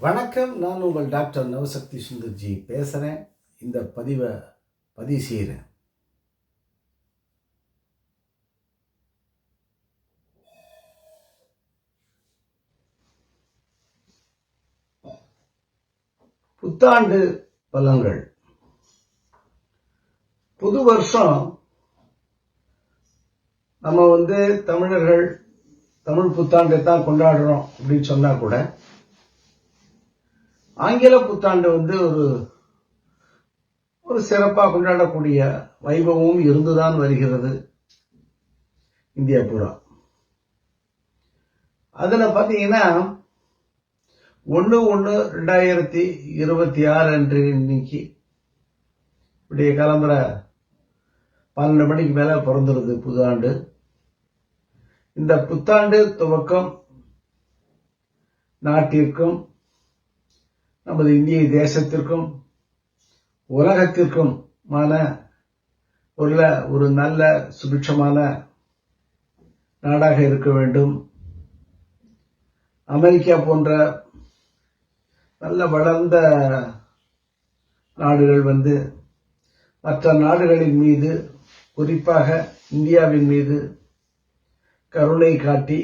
வணக்கம் நான் உங்கள் டாக்டர் நவசக்தி சுந்தர்ஜி பேசுகிறேன் இந்த பதிவை பதிவு செய்கிறேன். புத்தாண்டு பலன்கள். புது வருஷம் நம்ம வந்து தமிழர்கள் தமிழ் புத்தாண்டை தான் கொண்டாடுறோம் அப்படின்னு சொன்னா கூட ஆங்கில புத்தாண்டு வந்து ஒரு ஒரு சிறப்பாக கொண்டாடக்கூடிய வைபவமும் இருந்துதான் வருகிறது. இந்தியா பூரா. அதுல பாத்தீங்கன்னா ஒன்று ஒன்று ரெண்டாயிரத்தி இருபத்தி ஆறு அன்று இன்னைக்கு இப்படியே கிளம்புற பன்னெண்டு மணிக்கு மேல பிறந்துருது புது ஆண்டு இந்த புத்தாண்டு துவக்கம் நாட்டிற்கும் நமது இந்திய தேசத்திற்கும் உலகத்திற்குமான உள்ள ஒரு நல்ல சுபிட்சமான நாடாக இருக்க வேண்டும். அமெரிக்கா போன்ற நல்ல வளர்ந்த நாடுகள் வந்து மற்ற நாடுகளின் மீது குறிப்பாக இந்தியாவின் மீது கருணை காட்டி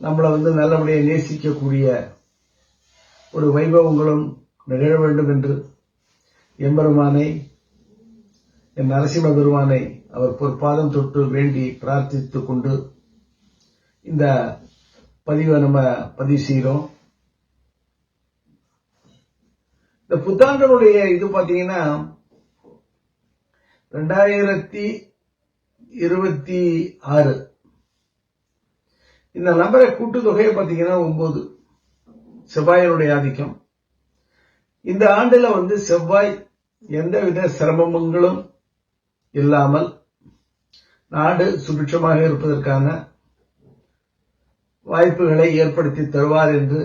நம்மளை வந்து நல்லபடியாக நேசிக்கக்கூடிய ஒரு வைபவங்களும் நிகழ வேண்டும் என்று எம்பெருமானை என் நரசிம்ம பெருமானை அவர் பொற்பாதம் தொட்டு வேண்டி பிரார்த்தித்துக் கொண்டு இந்த பதிவை நம்ம பதிவு செய்கிறோம். இந்த புத்தாண்டனுடைய இது பாத்தீங்கன்னா ரெண்டாயிரத்தி இருபத்தி ஆறு. இந்த நம்பரை கூட்டுத்தொகையை பாத்தீங்கன்னா ஒன்பது செவ்வாயினுடைய ஆதிக்கம். இந்த ஆண்டுல வந்து செவ்வாய் எந்தவித சிரமங்களும் இல்லாமல் நாடு சுபிட்சமாக இருப்பதற்கான வாய்ப்புகளை ஏற்படுத்தி தருவார் என்று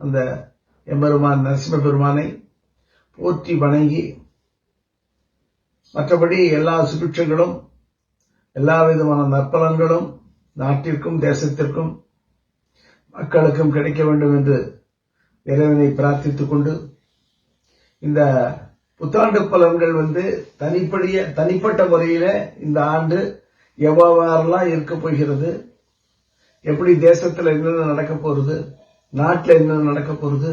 அந்த எம்பெருமான் நரசிம்ம பெருமானை போற்றி வணங்கி மற்றபடி எல்லா சுபிட்சங்களும் எல்லா விதமான நற்பலன்களும் நாட்டிற்கும் தேசத்திற்கும் மக்களுக்கும் கிடைக்க வேண்டும் என்று இறைவனை பிரார்த்தித்துக் கொண்டு இந்த புத்தாண்டு பலன்கள் வந்து தனிப்படிய தனிப்பட்ட முறையில இந்த ஆண்டு எவ்வாறெல்லாம் இருக்க போகிறது எப்படி தேசத்துல என்னென்ன நடக்க போறது நாட்டில் என்னென்ன நடக்க போறது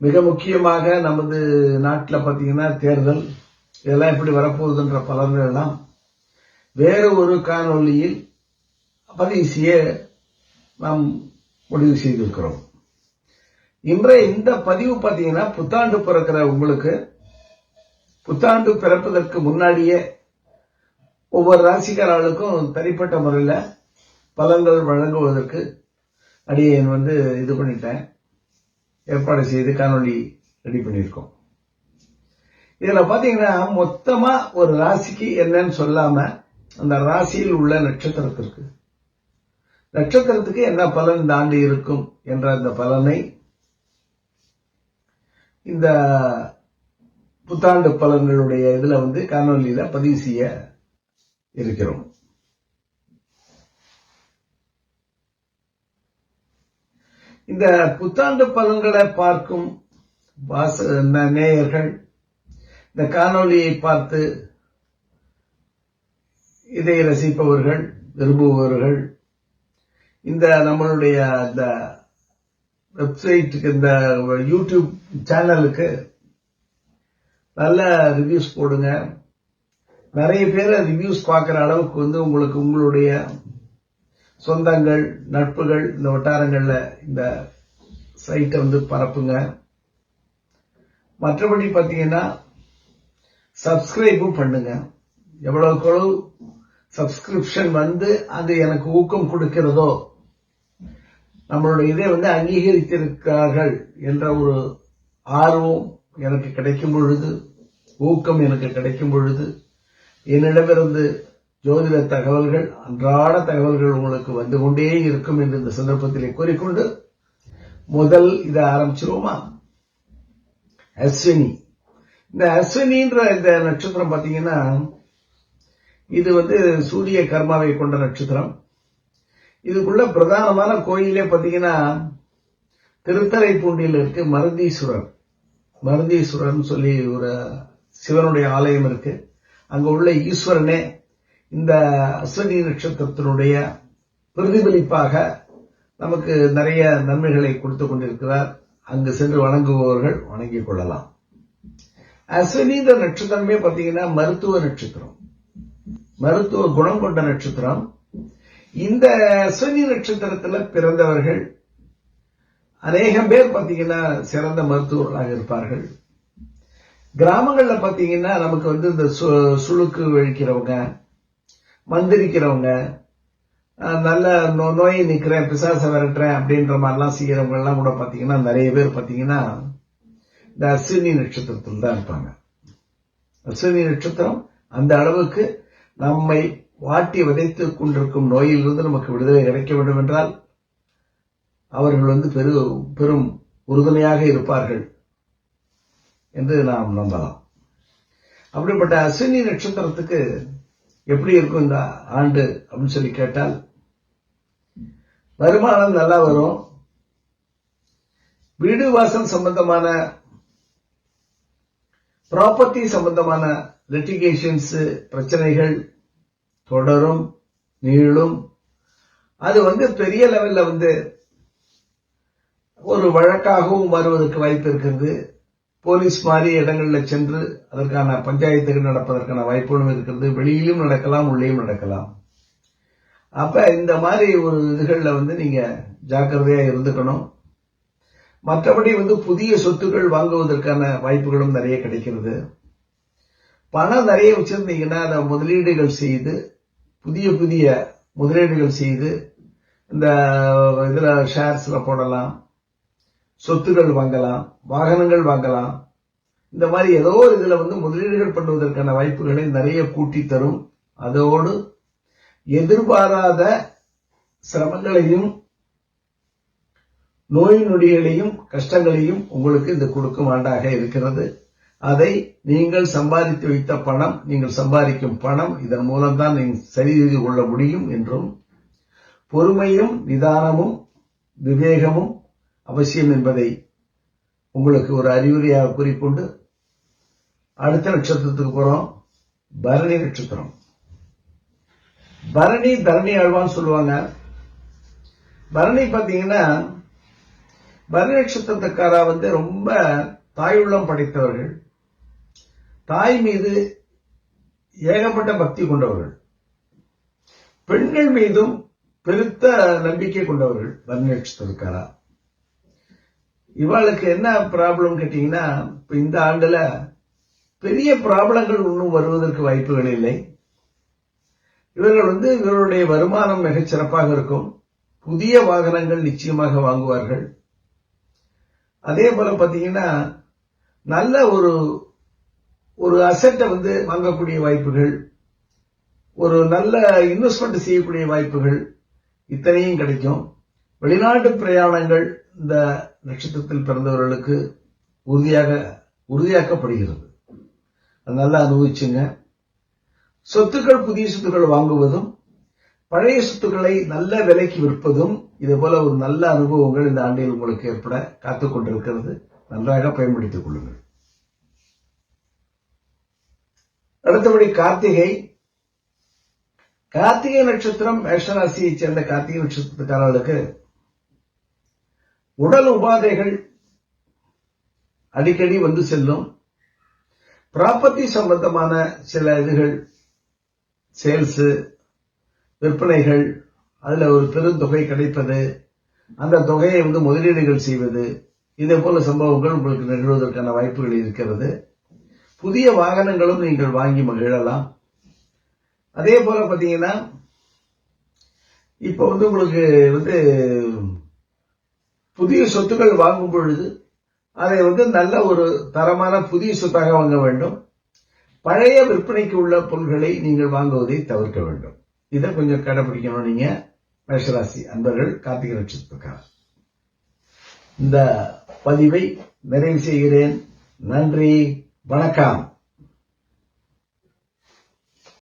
மிக முக்கியமாக நமது நாட்டில் பார்த்தீங்கன்னா தேர்தல் இதெல்லாம் எப்படி வரப்போகுதுன்ற பலன்கள் எல்லாம் வேறு ஒரு காணொலியில் பதிவு செய்ய நாம் முடிவு செய்திருக்கிறோம். இன்றைய இந்த பதிவு பார்த்தீங்கன்னா புத்தாண்டு பிறக்கிற உங்களுக்கு. புத்தாண்டு பிறப்பதற்கு முன்னாடியே ஒவ்வொரு ராசிக்காரர்களுக்கும் தனிப்பட்ட முறையில் பலன்கள் வழங்குவதற்கு அடியேன் வந்து இது பண்ணிட்டேன். ஏற்பாடு செய்து காணொளி ரெடி பண்ணியிருக்கோம். இதுல பார்த்தீங்கன்னா மொத்தமா ஒரு ராசிக்கு என்னன்னு சொல்லாம அந்த ராசியில் உள்ள நட்சத்திரத்திற்கு. நட்சத்திரத்துக்கு என்ன பலன் தாண்டி இருக்கும் என்ற அந்த பலனை இந்த புத்தாண்டு பலன்களுடைய இதுல வந்து காணொலியில் பதிவு செய்ய இருக்கிறோம். இந்த புத்தாண்டு பலன்களை பார்க்கும் வாச நேயர்கள் இந்த காணொலியை பார்த்து இதை ரசிப்பவர்கள் விரும்புபவர்கள் இந்த நம்மளுடைய இந்த வெப்சைட்டுக்கு இந்த யூடியூப் சேனலுக்கு நல்ல ரிவ்யூஸ் போடுங்க. நிறைய பேர் ரிவ்யூஸ் பார்க்குற அளவுக்கு வந்து உங்களுக்கு உங்களுடைய சொந்தங்கள் நட்புகள் இந்த வட்டாரங்களில் இந்த சைட்டை வந்து பரப்புங்க. மற்றபடி பார்த்தீங்கன்னா சப்ஸ்கிரைபும் பண்ணுங்க. எவ்வளவுக்கு எவ்வளவு சப்ஸ்கிரிப்ஷன் வந்து அது எனக்கு ஊக்கம் கொடுக்கிறதோ நம்மளுடைய இதை வந்து அங்கீகரித்திருக்கிறார்கள் என்ற ஒரு ஆர்வம் எனக்கு கிடைக்கும் பொழுது ஊக்கம் எனக்கு கிடைக்கும் பொழுது என்னிடமிருந்து ஜோதிட தகவல்கள் அன்றாட தகவல்கள் உங்களுக்கு வந்து கொண்டே இருக்கும் என்று இந்த சந்தர்ப்பத்திலே கூறிக்கொண்டு முதல் இதை ஆரம்பிச்சிருவோமா? அஸ்வினி. இந்த அஸ்வினின்ற இந்த நட்சத்திரம் பார்த்தீங்கன்னா இது வந்து சூரிய கர்மாவை கொண்ட நட்சத்திரம். இதுக்குள்ள பிரதானமான கோயிலே பாத்தீங்கன்னா திருத்தரைப்பூண்டியில் இருக்கு மருதீஸ்வரர். மருதீஸ்வரர்னு சொல்லி ஒரு சிவனுடைய ஆலயம் இருக்கு. அங்க உள்ள ஈஸ்வரனே இந்த அஸ்வனி நட்சத்திரத்தினுடைய பிரதிபலிப்பாக நமக்கு நிறைய நன்மைகளை கொடுத்து கொண்டிருக்கிறார். அங்கு சென்று வணங்குபவர்கள் வணங்கிக் கொள்ளலாம். அஸ்வினித நட்சத்திரமே பார்த்தீங்கன்னா மருத்துவ நட்சத்திரம். மருத்துவ குணம் கொண்ட நட்சத்திரம். இந்த சனி நட்சத்திரத்துல பிறந்தவர்கள் அநேகம் பேர் பாத்தீங்கன்னா சிறந்த மருத்துவர்களாக இருப்பார்கள். கிராமங்கள்ல பாத்தீங்கன்னா நமக்கு வந்து இந்த சு- சுளுக்கு வழிக்கிறவங்க மந்திரிக்கிறவங்க நல்ல நோ- நோயை நிக்கிறேன் பிசாச விரட்டுறேன் அப்படின்ற மாதிரிலாம் செய்யறவங்க எல்லாம் கூட பாத்தீங்கன்னா நிறைய பேர் பாத்தீங்கன்னா இந்த அஸ்வினி நட்சத்திரத்தில் தான் இருப்பாங்க. அஸ்வினி நட்சத்திரம் அந்த அளவுக்கு நம்மை வாட்டி விதைத்துக் கொண்டிருக்கும் நோயிலிருந்து நமக்கு விடுதலை கிடைக்க வேண்டும் என்றால் அவர்கள் வந்து பெரு பெரும் உறுதுணையாக இருப்பார்கள் என்று நாம் நம்பலாம். அப்படிப்பட்ட அஸ்வினி நட்சத்திரத்துக்கு எப்படி இருக்கும் இந்த ஆண்டு அப்படின்னு சொல்லி கேட்டால் வருமானம் நல்லா வரும். வீடு வாசல் சம்பந்தமான ப்ராப்பர்ட்டி சம்பந்தமான லிட்டிகேஷன்ஸ் பிரச்சனைகள் தொடரும் நீளும். அது வந்து பெரிய லெவல்ல வந்து ஒரு வழக்காகவும் வருவதற்கு வாய்ப்பு இருக்கிறது. போலீஸ் மாதிரி இடங்களில் சென்று அதற்கான பஞ்சாயத்துகள் நடப்பதற்கான வாய்ப்புகளும் இருக்கிறது. வெளியிலும் நடக்கலாம் உள்ளேயும் நடக்கலாம். அப்ப இந்த மாதிரி ஒரு இதுகளில் வந்து நீங்க ஜாக்கிரதையா இருந்துக்கணும். மற்றபடி வந்து புதிய சொத்துக்கள் வாங்குவதற்கான வாய்ப்புகளும் நிறைய கிடைக்கிறது. பணம் நிறைய வச்சிருந்தீங்கன்னா அதை முதலீடுகள் செய்து புதிய புதிய முதலீடுகள் செய்து இந்த இதில் ஷேர்ஸ்ல போடலாம். சொத்துகள் வாங்கலாம். வாகனங்கள் வாங்கலாம். இந்த மாதிரி ஏதோ இதில் இதுல வந்து முதலீடுகள் பண்ணுவதற்கான வாய்ப்புகளை நிறைய கூட்டி தரும். அதோடு எதிர்பாராத சிரமங்களையும் நோய் நொடிகளையும் கஷ்டங்களையும் உங்களுக்கு இந்த கொடுக்கும் ஆண்டாக இருக்கிறது. அதை நீங்கள் சம்பாதித்து வைத்த பணம் நீங்கள் சம்பாதிக்கும் பணம் இதன் மூலம்தான் நீங்கள் சரி செய்து கொள்ள முடியும் என்றும் பொறுமையும் நிதானமும் விவேகமும் அவசியம் என்பதை உங்களுக்கு ஒரு அறிவுரையாக கூறிக்கொண்டு அடுத்த நட்சத்திரத்துக்கு போறோம். பரணி நட்சத்திரம். பரணி தரணி ஆழ்வான்னு சொல்லுவாங்க. பரணி பாத்தீங்கன்னா பரணி நட்சத்திரத்துக்காரா வந்து ரொம்ப தாயுள்ளம் படைத்தவர்கள். தாய் மீது ஏகப்பட்ட பக்தி கொண்டவர்கள். பெண்கள் மீதும் பெருத்த நம்பிக்கை கொண்டவர்கள் பரணி நட்சத்திரக்காரா இவளுக்கு என்ன ப்ராப்ளம் கேட்டீங்கன்னா இப்ப இந்த ஆண்டுல பெரிய ப்ராப்ளங்கள் ஒன்றும் வருவதற்கு வாய்ப்புகள் இல்லை. இவர்கள் வந்து இவருடைய வருமானம் மிகச் சிறப்பாக இருக்கும். புதிய வாகனங்கள் நிச்சயமாக வாங்குவார்கள். அதே போல பாத்தீங்கன்னா நல்ல ஒரு ஒரு அசெட்டை வந்து வாங்கக்கூடிய வாய்ப்புகள் ஒரு நல்ல இன்வெஸ்ட்மெண்ட் செய்யக்கூடிய வாய்ப்புகள் இத்தனையும் கிடைக்கும். வெளிநாட்டு பிரயாணங்கள் இந்த நட்சத்திரத்தில் பிறந்தவர்களுக்கு உறுதியாக உறுதியாக்கப்படுகிறது. அதனால அனுபவிச்சுங்க. சொத்துக்கள் புதிய சொத்துக்கள் வாங்குவதும் பழைய சொத்துக்களை நல்ல விலைக்கு விற்பதும் இது போல ஒரு நல்ல அனுபவங்கள் இந்த ஆண்டில் உங்களுக்கு ஏற்பட காத்துக் கொண்டிருக்கிறது நன்றாக பயன்படுத்திக் கொள்ளுங்கள். அடுத்தபடி கார்த்திகை. கார்த்திகை நட்சத்திரம் மேஷராசியை சேர்ந்த கார்த்திகை நட்சத்திரக்காரர்களுக்கு உடல் உபாதைகள் அடிக்கடி வந்து செல்லும். ப்ராப்பர்ட்டி சம்பந்தமான சில இதுகள் சேல்ஸ் விற்பனைகள் அதுல ஒரு பெருந்தொகை கிடைப்பது அந்த தொகையை வந்து முதலீடுகள் செய்வது இதே போல சம்பவங்கள் உங்களுக்கு நிகழ்வதற்கான வாய்ப்புகள் இருக்கிறது. புதிய வாகனங்களும் நீங்கள் வாங்கி மகிழலாம். அதே போல பாத்தீங்கன்னா இப்போ வந்து உங்களுக்கு வந்து புதிய சொத்துக்கள் வாங்கும் பொழுது அதை வந்து நல்ல ஒரு தரமான புதிய சொத்தாக வாங்க வேண்டும். பழைய விற்பனைக்கு உள்ள பொருள்களை நீங்கள் வாங்குவதை தவிர்க்க வேண்டும். இதை கொஞ்சம் கடைபிடிக்கணும் நீங்க மேஷராசி அன்பர்கள் கார்த்திகை நட்சத்திரக்கார இந்த பதிவை நிறைவு செய்கிறேன். நன்றி. வணக்கம்